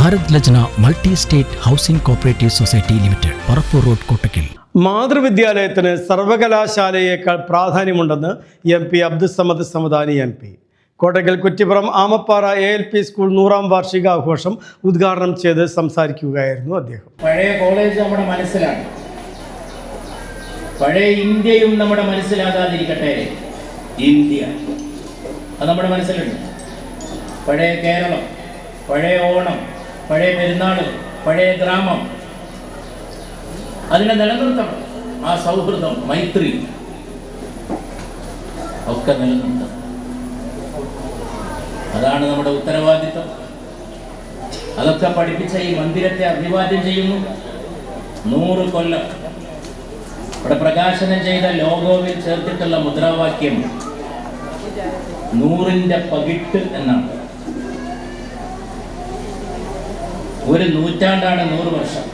Bharat Lajna multi state housing cooperative society limited Parappur road Kottakkal. മാതൃവിദ്യാലയത്തിന് സർവകലാശാലയേക്കാൾ പ്രാധാന്യമുണ്ടെന്ന് M P Abdussamad Samadani M P. Kottakkal Kuttippuram Amappara A L P school നൂറാം വാർഷികാഘോഷം ഉദ്ഘാടനം ചെയ്ത് സംസാരിക്കുകയായിരുന്നു അദ്ദേഹം. പഴയ കോളേജ് നമ്മുടെ മനസ്സിലാണ്. പഴയ ഇന്ത്യയും നമ്മുടെ മനസ്സിലാകാതിരിക്കട്ടെ. ഇന്ത്യ. അത് നമ്മുടെ മനസ്സിലുണ്ട്. പഴയ കേരളം പഴയ ഓണം പഴയ പെരുന്നാൾ പഴയ ഗ്രാമം. അതിനെ നിലനിർത്തണം. ആ സൗഹൃദം മൈത്രി ഒക്കെ നിലനിർത്തണം. അതാണ് നമ്മുടെ ഉത്തരവാദിത്വം. അതൊക്കെ പഠിപ്പിച്ച ഈ മന്ദിരത്തെ അഭിവാദ്യം ചെയ്യുന്നു. നൂറ് കൊല്ലം. ഇവിടെ പ്രകാശനം ചെയ്ത ലോഗോവിൽ ചേർത്തിട്ടുള്ള മുദ്രാവാക്യം നൂറിന്റെ പകിട്ട് എന്നാണ്. ഒരു നൂറ്റാണ്ടാണ് നൂറ് വർഷം.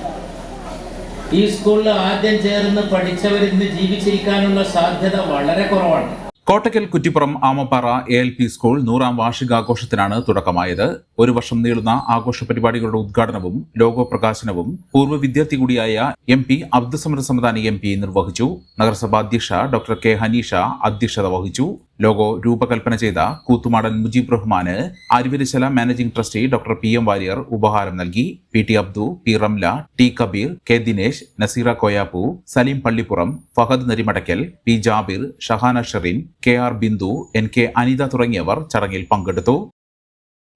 ഈ സ്കൂളിൽ ആദ്യം ചേർന്ന് പഠിച്ചവർ ഇന്ന് ജീവിച്ചിരിക്കാനുള്ള സാധ്യത വളരെ കുറവാണ്. Kottakkal Kuttippuram Amappara A L P school നൂറാം വാർഷികാഘോഷത്തിനാണ് തുടക്കമായത്. ഒരു വർഷം നീളുന്ന ആഘോഷ പരിപാടികളുടെ ഉദ്ഘാടനവും ലോഗോ പ്രകാശനവും പൂർവ വിദ്യാർത്ഥി കൂടിയായ M P Abdussamad Samadani M P നിർവഹിച്ചു. നഗരസഭാ അധ്യക്ഷ ഡോക്ടർ കെ ഹനീഷ അധ്യക്ഷത വഹിച്ചു. ലോഗോ രൂപകൽപ്പന ചെയ്ത കൂത്തുമാടൻ മുജീബ് റഹ്മാന് അരുവിരിശല managing trustee doctor P M Warrier ഉപഹാരം നൽകി. P T Abdu P Ramla T Kabeer K Dinesh Naseera Koyappu Saleem Pallippuram Fahad Narimadakkal P Jabir Shahana Sherin K R Bindu N K Anitha തുടങ്ങിയവർ ചടങ്ങിൽ പങ്കെടുത്തു.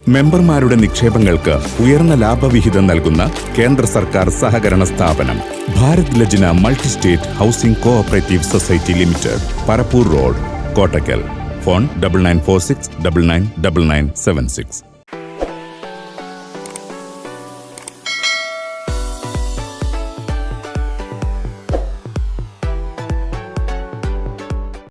മെമ്പർമാരുടെ നിക്ഷേപങ്ങൾക്ക് ഉയർന്ന ലാഭവിഹിതം നൽകുന്ന കേന്ദ്ര സർക്കാർ സഹകരണ സ്ഥാപനം Bharat Lajna multi state housing cooperative society limited Parappur road. Kottakkal. Phone double nine four six double nine double nine seven six